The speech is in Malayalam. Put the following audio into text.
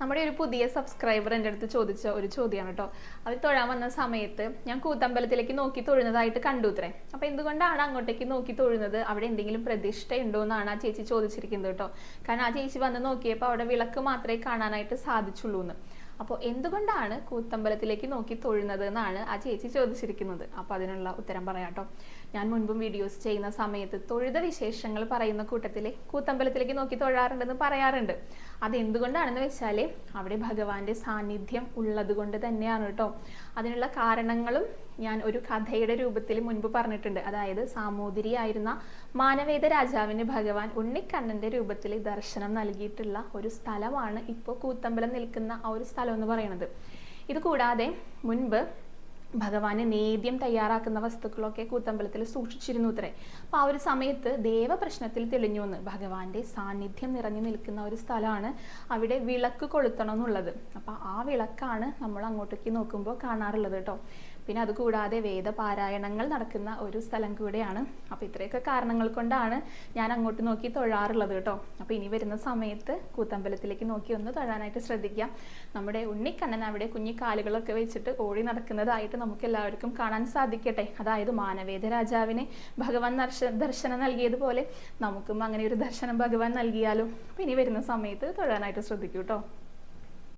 നമ്മുടെ ഒരു പുതിയ സബ്സ്ക്രൈബർ എന്റെ അടുത്ത് ചോദിച്ച ഒരു ചോദ്യമാണ് കേട്ടോ അവർ തൊഴാൻ വന്ന സമയത്ത് ഞാൻ കൂത്തമ്പലത്തിലേക്ക് നോക്കി തൊഴുന്നതായിട്ട് കണ്ടു ഇത്രേ. അപ്പൊ എന്തുകൊണ്ടാണ് അങ്ങോട്ടേക്ക് നോക്കി തൊഴുന്നത്? അവിടെ എന്തെങ്കിലും പ്രതിഷ്ഠ ഉണ്ടോ എന്നാണ് ആ ചേച്ചി ചോദിച്ചിരിക്കുന്നത് കേട്ടോ കാരണം ആ ചേച്ചി വന്ന് നോക്കിയപ്പോൾ അവിടെ വിളക്ക് മാത്രമേ കാണാനായിട്ട് സാധിച്ചുള്ളൂ എന്ന് അപ്പോൾ എന്തുകൊണ്ടാണ് കൂത്തമ്പലത്തിലേക്ക് നോക്കി തൊഴുന്നത് എന്നാണ് ആ ചേച്ചി ചോദിച്ചിരിക്കുന്നത്. അപ്പോൾ അതിനുള്ള ഉത്തരം പറയാട്ടോ. ഞാൻ മുൻപും വീഡിയോസ് ചെയ്യുന്ന സമയത്ത് തൊഴുത വിശേഷങ്ങൾ പറയുന്ന കൂട്ടത്തിൽ കൂത്തമ്പലത്തിലേക്ക് നോക്കി തൊഴാറുണ്ടെന്ന് പറയാറുണ്ട്. അതെന്തുകൊണ്ടാണെന്ന് വെച്ചാൽ അവിടെ ഭഗവാന്റെ സാന്നിധ്യം ഉള്ളത് കൊണ്ട് തന്നെയാണ് കേട്ടോ. അതിനുള്ള കാരണങ്ങളും ഞാൻ ഒരു കഥയുടെ രൂപത്തിൽ മുൻപ് പറഞ്ഞിട്ടുണ്ട്. അതായത് സാമൂതിരിയായിരുന്ന മാനവേദ രാജാവിന് ഭഗവാൻ ഉണ്ണിക്കണ്ണന്റെ രൂപത്തിൽ ദർശനം നൽകിയിട്ടുള്ള ഒരു സ്ഥലമാണ് ഇപ്പോൾ കൂത്തമ്പലം നിൽക്കുന്ന ആ ഒരു സ്ഥലം എന്ന് പറയുന്നത് ഇത് കൂടാതെ മുൻപ് ഭഗവാന് നേദ്യം തയ്യാറാക്കുന്ന വസ്തുക്കളൊക്കെ കൂത്തമ്പലത്തിൽ സൂക്ഷിച്ചിരുന്നു അത്രേ അപ്പോൾ ആ ഒരു സമയത്ത് ദേവപ്രശ്നത്തിൽ തെളിഞ്ഞു എന്ന് ഭഗവാന്റെ സാന്നിധ്യം നിറഞ്ഞു നിൽക്കുന്ന ഒരു സ്ഥലമാണ് അവിടെ വിളക്ക് കൊളുത്തണം എന്നുള്ളത്. അപ്പോൾ ആ വിളക്കാണ് നമ്മൾ അങ്ങോട്ടേക്ക് നോക്കുമ്പോൾ കാണാറുള്ളത് കേട്ടോ. പിന്നെ അതുകൂടാതെ വേദപാരായണങ്ങൾ നടക്കുന്ന ഒരു സ്ഥലം കൂടെയാണ്. അപ്പോൾ ഇത്രയൊക്കെ കാരണങ്ങൾ കൊണ്ടാണ് ഞാൻ അങ്ങോട്ട് നോക്കി തൊഴാറുള്ളത് കേട്ടോ. അപ്പോൾ ഇനി വരുന്ന സമയത്ത് കൂത്തമ്പലത്തിലേക്ക് നോക്കി ഒന്ന് തൊഴാനായിട്ട് ശ്രദ്ധിക്കാം. നമ്മുടെ ഉണ്ണിക്കണ്ണൻ അവിടെ കുഞ്ഞിക്കാലുകളൊക്കെ വെച്ചിട്ട് ഓടി നടക്കുന്നതായിട്ട് നമുക്ക് എല്ലാവർക്കും കാണാൻ സാധിക്കട്ടെ. അതായത് മാനവേദ രാജാവിനെ ഭഗവാൻ ദർശ ദർശനം നൽകിയതുപോലെ നമുക്കും അങ്ങനെ ഒരു ദർശനം ഭഗവാൻ നൽകിയാലും ഇനി വരുന്ന സമയത്ത് തൊഴാനായിട്ട് ശ്രദ്ധിക്കൂ കേട്ടോ